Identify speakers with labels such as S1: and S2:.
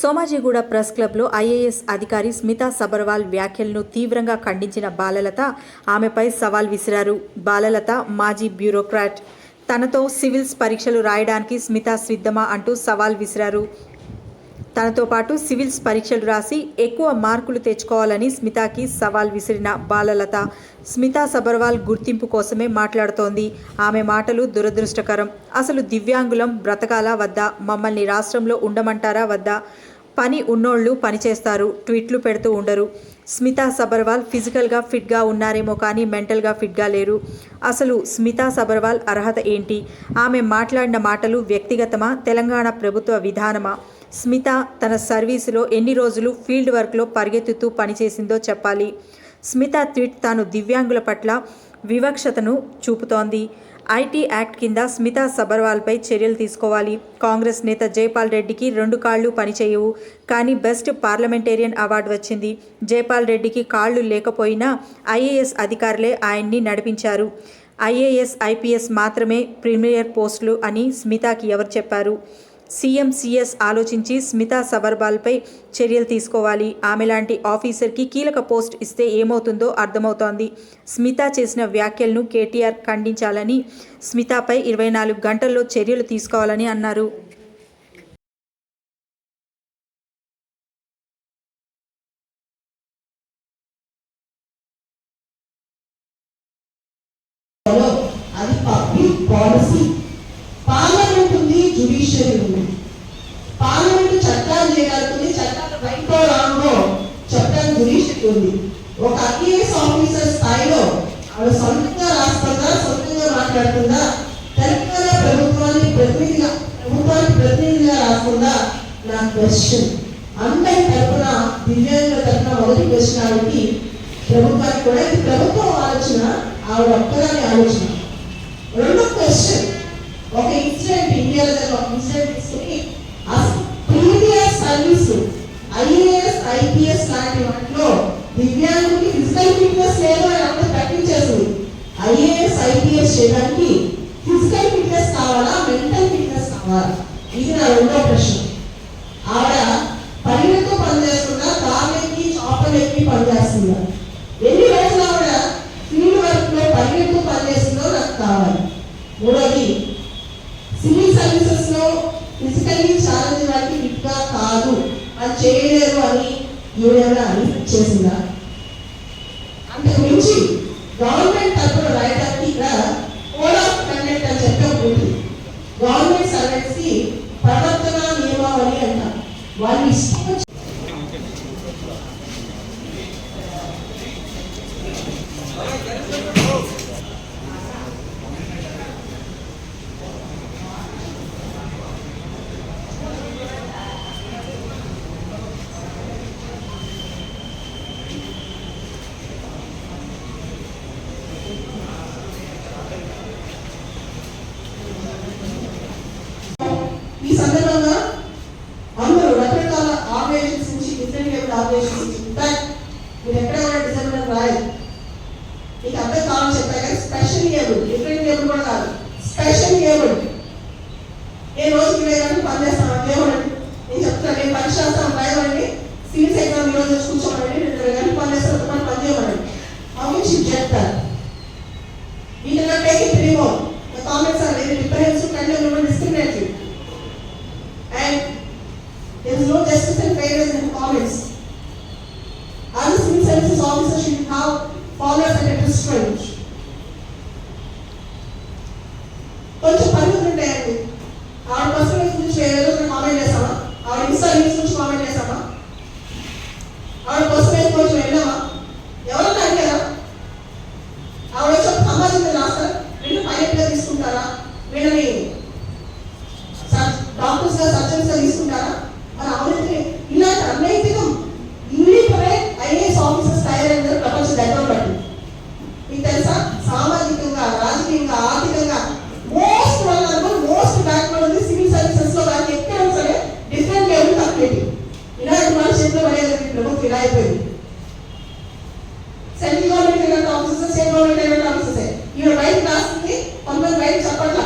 S1: Somajiguda press క్లబ్లో IAS అధికారి స్మితా సబర్వాల్ వ్యాఖ్యలను తీవ్రంగా ఖండించిన బాలలత ఆమెపై సవాల్ విసిరారు. బాలలత మాజీ బ్యూరోక్రాట్. తనతో సివిల్స్ పరీక్షలు రాయడానికి స్మిత సిద్ధమా అంటూ సవాల్ విసిరారు. తనతో పాటు సివిల్స్ పరీక్షలు రాసి ఎక్కువ మార్కులు తెచ్చుకోవాలని స్మితాకి సవాల్ విసిరిన బాలలత. స్మితా సబర్వాల్ గుర్తింపు కోసమే మాట్లాడుతోంది. ఆమె మాటలు దురదృష్టకరం. అసలు దివ్యాంగులం బ్రతకాలా వద్దా? మమ్మల్ని రాష్ట్రంలో ఉండమంటారా వద్దా? పని ఉన్నోళ్ళు పనిచేస్తారు ట్వీట్లు పెడుతూ ఉండరు. స్మితా సబర్వాల్ ఫిజికల్గా ఫిట్గా ఉన్నారేమో కానీ మెంటల్గా ఫిట్గా లేరు. అసలు స్మితా సబర్వాల్ అర్హత ఏంటి? ఆమె మాట్లాడిన మాటలు వ్యక్తిగతమా? తెలంగాణ ప్రభుత్వ విధానమా? స్మిత తన సర్వీసులో ఎన్ని రోజులు ఫీల్డ్ వర్క్లో పరిగెత్తుతూ పనిచేసిందో చెప్పాలి. స్మిత ట్వీట్ తాను దివ్యాంగుల పట్ల వివక్షతను చూపుతోంది. ఐటీ యాక్ట్ కింద స్మిత సబర్వాల్పై చర్యలు తీసుకోవాలి. కాంగ్రెస్ నేత జైపాల్ రెడ్డికి రెండు కాళ్ళు పనిచేయవు. కానీ బెస్ట్ పార్లమెంటేరియన్ అవార్డు వచ్చింది. జైపాల్ రెడ్డికి కాళ్ళు లేకపోయినా ఐఏఎస్ అధికారులే ఆయన్ని నడిపించారు. ఐఏఎస్ ఐపీఎస్ మాత్రమే ప్రీమియర్ పోస్టులు అని స్మితకి ఎవరు చెప్పారు? సీఎం సీఎస్ ఆలోచించి స్మితా సబర్బాల్పై చర్యలు తీసుకోవాలి. ఆమె లాంటి ఆఫీసర్కి కీలక పోస్ట్ ఇస్తే ఏమవుతుందో అర్థమవుతోంది. స్మిత చేసిన వ్యాఖ్యలను కేటీఆర్ ఖండించాలని స్మితపై ఇరవై నాలుగు గంటల్లో చర్యలు తీసుకోవాలని అన్నారు.
S2: అది పబ్లిక్ పాలసీ. పార్లమెంట్ ఉంది జుడిషియరీ ఉంది జుడిషియరీ ఒక ఐఏఎస్ ఆఫీసర్ స్థాయిలో ఆవిడ సొంతంగా రాస్తుందా సొంతంగా మాట్లాడుతుందా? తెలంగాణ ప్రభుత్వాన్ని ప్రతినిధిగా ప్రభుత్వానికి ప్రతినిధిగా రాస్తుందా? నా క్వశ్చన్ అందరి తరపున దివ్యాంగుల తరపున మొదటి క్వశ్చన్ ఆవిడకి ప్రభుత్వానికి కూడా ఇది ప్రభుత్వం ఆలోచన ఆవిడ ఒక్కదాని ఆలోచన. రెండో క్వశ్చన్ ఒక ఇన్సిడెంట్ ఇండియాలో ఒక ఇన్సిడెంట్ తీసుకుని అసలు ప్రీవియస్ సర్వీస్ ఐఏఎస్ ఐపీఎస్ లాంటి వాటిలో దివ్యాంగుడికి ఫిజికల్ ఫిట్నెస్ లేదు అని అందరూ ప్రకటించేసింది ఐఏఎస్ ఐపీఎస్ చేయడానికి ఫిజికల్ ఫిట్నెస్ కావాలా మెంటల్ ఫిట్నెస్ కావాలా? ఇది నా రెండో ప్రశ్న. ఆవిడ పనితో పనిచేస్తుందా కార్లెక్కి చాపలెక్కి పనిచేస్తుందా ఎన్ని రోజులు ఆవిడ ఫీల్డ్ వర్క్లో పరిగెత్తు పనిచేస్తుందో నాకు కావాలి. మూడోది సివిల్ సర్వీసెస్లో ఫిజికల్లీ ఛాలెంజ్ వారికి ఫిట్ కాదు. అది చేయలేరు అని ఈవిడ అని చేసిందా? అంతకు మించి గవర్నమెంట్ తరఫున రాయడానికి ఇక్కడ కోడ్ ఆఫ్ కండక్ట్ అని చెప్పి ఒకటి గవర్నమెంట్ సర్వెంట్స్కి ప్రవర్తన నియమావళి అంట. వాళ్ళు ఇష్టం వచ్చి ఈ సందర్భంగా అందరూ రకరకాల ఆపరేషన్స్ నుంచి డిఫరెంట్ లెవెల్ ఆపరేషన్స్ నుంచి. ఇన్ఫాక్ట్ మీరు ఎక్కడ కూడా డిసెంబర్ రాయదు మీకు అర్థం కావాలని చెప్పా కానీ స్పెషల్ ఏబుల్ డిఫరెంట్ ఏబుల్ కూడా కాదు. స్పెషల్ ఏబుల్ ఏ రోజు మీరు గంటలు పనిచేస్తాను లేవండి నేను చెప్తాను నేను పరీక్ష రాస్తాను రాయమండి సివిల్స్ ఎగ్జామ్ ఈ రోజు కూర్చోమండి. రెండు ఇరవై గంటలు పనిచేస్తాను మనం పని చేయమండి. హౌ చెప్తారు We cannot take it anymore. Comments fairness in the comments. Other civil services officers should now follow at a restraint. కొంచెం పరిమితులు ఉంటాయండి ఆవిడ పర్సనల్ గురించి ఏ రోజు కామెంట్ చేసామా ఆవిడ ఇన్స్టా యూస్ నుంచి కామెంట్ చేసామా ఆవిడ పర్సనల్ కొంచెం వెళ్ళామా? ఎవరన్నా అడిగారా? ఆవిడ వచ్చి ఒక సమాజం మీద పైన తీసుకుంటారా? వీళ్ళని స్టేట్ గవర్నమెంట్ వస్తుంది ఈ ఈరోజు రైతు రాసింది కొంతమంది రైతు చెప్పట్లా?